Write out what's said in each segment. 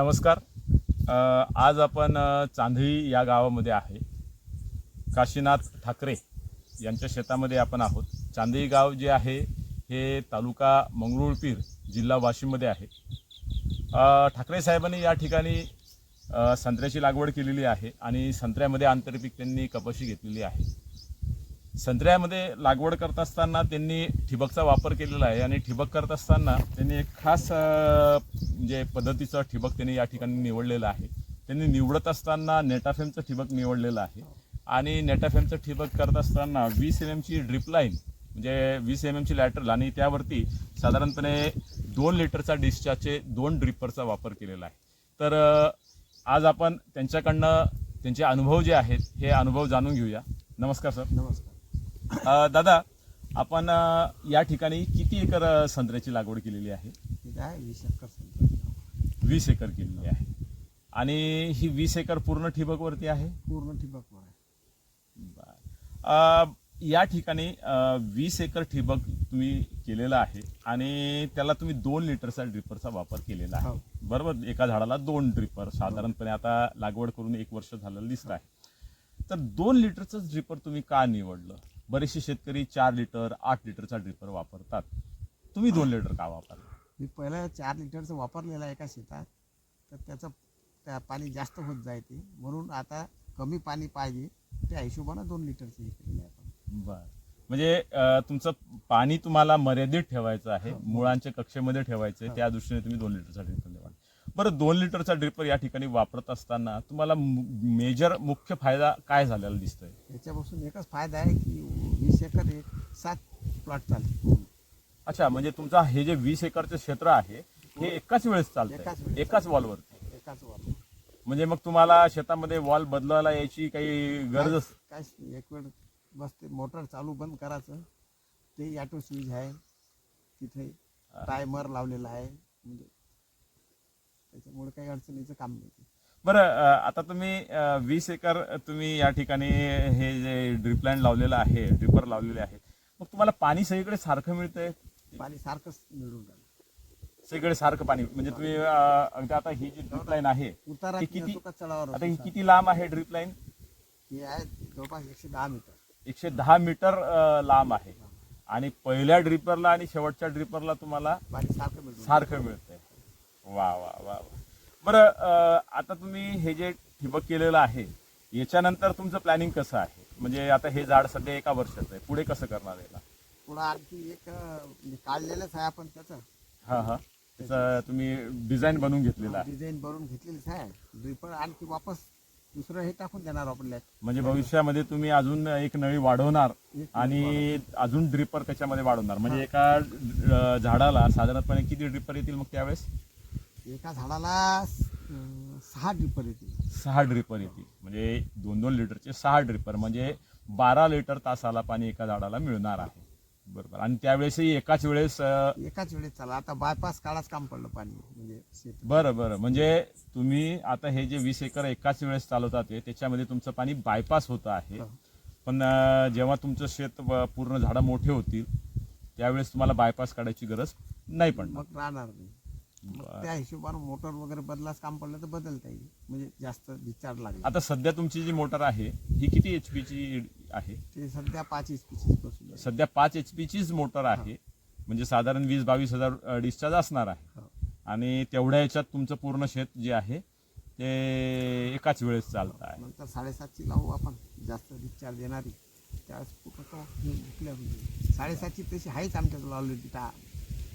नमस्कार. आज आपण चांदळी या गावामध्ये आहे. काशीनाथ ठाकरे यांच्या शेतामध्ये आपण आहोत. चांदळी गाव जे आहे हे तालुका मंगरुळपीर जिल्हा वाशिममध्ये आहे. ठाकरे साहेबांनी या ठिकाणी संत्र्याची लागवड केलेली आहे आणि संत्र्यामध्ये आंतरपीक त्यांनी कपाशी घेतलेली आहे. संत्र्यामध्ये लागवड करत असताना त्यांनी ठिबकचा वापर केलेला आहे आणि ठिबक करत असताना त्यांनी एक खास म्हणजे पद्धतीचं ठिबक त्यांनी या ठिकाणी निवडलेलं आहे. त्यांनी निवडत असताना नेटाफेमचं ठिबक निवडलेलं आहे आणि नेटाफेमचं ठिबक करत असताना वीस एम एमची ड्रिप लाईन म्हणजे वीस एम एमची लॅटरल आणि त्यावरती साधारणपणे दोन लिटरचा डिस्चार्जचे दोन ड्रिपरचा वापर केलेला आहे. तर आज आपण त्यांच्याकडनं त्यांचे अनुभव जे आहेत हे अनुभव जाणून घेऊया. नमस्कार सर. नमस्कार. दादा आपण या ठिकाणी किती एकर संत्र्याची लागवड केलेली आहे? वीस एकर. वीस एकर केलेली आहे. आणि ही वीस एकर पूर्ण ठिबकवरती आहे? पूर्ण ठिबक आहे. या ठिकाणी वीस एकर ठिबक तुम्ही केलेलं आहे आणि त्याला तुम्ही दोन लिटरचा ड्रिपरचा वापर केलेला आहे. हो. बरोबर? एका झाडाला दोन ड्रिपर. साधारणपणे आता लागवड करून एक वर्ष झालेलं दिसत आहे. तर दोन लिटरचं ड्रिपर तुम्ही का निवडलं? बरेचसे शेतकरी चार लिटर आठ लिटरचा ड्रिपर वापरतात. तुम्ही दोन लिटर का वापरला मी पहिलं चार लिटरचं वापरलेलं आहे एका शेतात. तर त्याचं त्या पाणी जास्त होत जायते म्हणून आता कमी पाणी पाहिजे त्या हिशोबानं दोन लिटरचं हे केलेलं आहे आपण. बर. म्हणजे अ, तुमचं पाणी तुम्हाला मर्यादित ठेवायचं आहे. मुळांच्या कक्षेमध्ये ठेवायचं. आहे त्या दृष्टीने तुम्ही दोन लिटरचा ड्रिपर बरं दोन लिटरचा ड्रिपर या ठिकाणी वापरत असताना तुम्हाला मेजर मुख्य फायदा काय झालेला दिसतोय? याच्यापासून एकच फायदा आहे की वीस एकर एक सात प्लॉट चालते अच्छा म्हणजे तुमचा हे जे वीस एकरचं क्षेत्र आहे हे एकाच वेळेस वेळेस एकाच वॉलवरती एकाच वापर म्हणजे मग तुम्हाला शेतामध्ये वॉल बदलायला यायची काही गरज काय एक वेळ बसते मोटर चालू बंद करायचं. ते ऑटो स्विच आहे. तिथे टायमर लावलेला आहे. म्हणजे त्याच्यामुळे काही अडचणीचं काम नाही. बरं आता तुम्ही वीस एकर तुम्ही या ठिकाणी हे जे ड्रिप लाईन लावलेलं आहे ड्रिपर लावलेले आहे मग तुम्हाला पाणी सगळीकडे सारखं मिळतंय? पाणी सारखंच मिळून राहिलं सगळीकडे सारखं पाणी म्हणजे तुम्ही अगदी आता ही जी ड्रिप लाईन आहे उतारा ती किती चढावर आता ही किती लांब आहे ड्रिप लाईन? ही आहे जवळपास एकशे दहा मीटर. एकशे दहा मीटर लांब आहे. आणि पहिल्या ड्रिपरला आणि शेवटच्या ड्रिपरला तुम्हाला पाणी सारखं सारखं मिळतंय. वा वा वा वा. बरं आता तुम्ही हे जे ठिबक केलेलं आहे याच्यानंतर तुमचं प्लॅनिंग कसं आहे? म्हणजे आता हे झाड सध्या एका वर्षाचं आहे. पुढे कसं करणार याला? पुढं आणखी एक म्हणजे काढलेलंच आहे आपण त्याचं. हा हा. त्याचं तुम्ही डिझाईन बनवून घेतलेलं आहे. डिझाईन बनवून घेतलेलीच आहे. ड्रिपर आणखी वापस दुसरं हे टाकून देणार आपण म्हणजे भविष्यामध्ये तुम्ही अजून एक नळी वाढवणार आणि अजून ड्रिपर त्याच्यामध्ये वाढवणार? म्हणजे एका अ, झाडाला साधारणपणे किती ड्रिपर येतील मग त्यावेळेस? एका झाडाला अं, सहा ड्रिपर येतील. सहा ड्रिपर येतील. म्हणजे दोन दोन लिटरचे सहा ड्रिपर म्हणजे बारा लिटर तासाला पाणी एका झाडाला मिळणार आहे. बरोबर. आणि त्यावेळेसही एकाच वेळेस अ, एकाच वेळेस चला. आता बायपास काढाच काम पडलं पाणी म्हणजे शेत बरं बरं. म्हणजे तुम्ही आता हे जे वीस एकर एकाच वेळेस चालवतात ते त्याच्यामध्ये तुमचं पाणी बायपास होतं आहे. हो. पण अ, जेव्हा तुमचं शेत पूर्ण झाडं मोठे होतील त्यावेळेस तुम्हाला बायपास काढायची गरज नाही पडणार. मग राहणार नाही. मग त्या हिशोबानं मोटर वगैरे बदलाच काम पडलं तर बदलता येईल. म्हणजे जास्त डिस्चार्ज लागेल. आता सध्या तुमची जी मोटर आहे ही किती एच ची आहे? ते सध्या पाच बसून आहे. सध्या पाच एच चीच मोटर आहे. म्हणजे साधारण वीस बावीस हजार डिस्चार्ज असणार आहे. हो. आणि तेवढ्या याच्यात तुमचं पूर्ण शेत जे आहे ते एकाच वेळेस चालतं आहे. नंतर साडेसातची लावू आपण. जास्त डिस्चार्ज येणारी त्यावेळेस कुठं तो साडेसातची तशी आहेच आमच्याकडे ऑलरेडी टा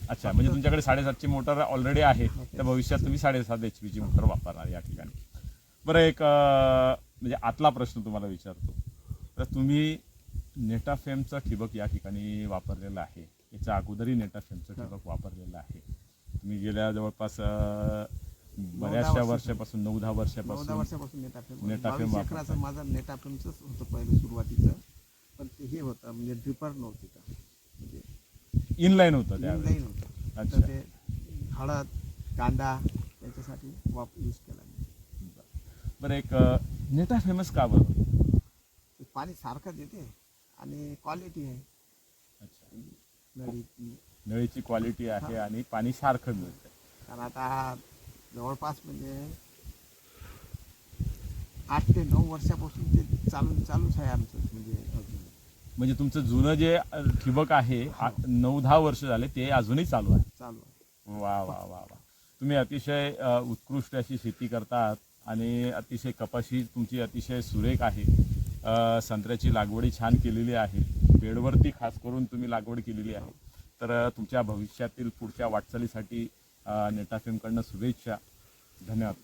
अच्छा म्हणजे तुमच्याकडे साडेसातची मोटर ऑलरेडी आहे तर भविष्यात तुम्ही साडेसात एच पीची मोटर वापरणार या ठिकाणी. बरं एक म्हणजे आतला प्रश्न तुम्हाला विचारतो. तर तुम्ही नेटाफेमचं ठिबक या ठिकाणी वापरलेलं आहे. याच्या अगोदरही नेटाफेमचं ठिबक वापरलेलं आहे. तुम्ही गेल्या जवळपास बऱ्याचशा वर्षापासून. नऊ दहा वर्षापासून वर्षापासून नेटाफेम नेटाफेम माझं नेटाफेमचंच होतं पहिलं सुरुवातीचं. पण ते हे होतं म्हणजे ड्रिपर नव्हती. इनलाईन होतं त्यावेळेस लाईन होतं. अच्छा. तर ते हळद कांदा याच्यासाठी वाप यूज केला मी. बरं एक नेटा फेमस का बरं? ते पाणी सारखं देते आणि क्वालिटी आहे. अच्छा. नळीची. नळीची क्वालिटी आहे आणि पाणी सारखं मिळतं कारण आता जवळपास म्हणजे आठ ते नऊ वर्षापासून ते चालू चालूच आहे आमचं म्हणजे अजून. म्हणजे तुमचं जुनं जे अ, ठिबक आहे आ- नऊ दहा वर्ष झाले ते अजूनही चालू आहे. चालू आहे. वा वा वा वा. तुम्ही अतिशय अ, उत्कृष्ट अशी शेती करतात आणि अतिशय कपाशी तुमची अतिशय सुरेख आहे. अ, संत्र्याची लागवडी छान केलेली आहे. बेडवरती खास करून तुम्ही लागवड केलेली आहे. तर अ, तुमच्या भविष्यातील पुढच्या वाटचालीसाठी अ, नेटा फिल्मकडनं शुभेच्छा. धन्यवाद.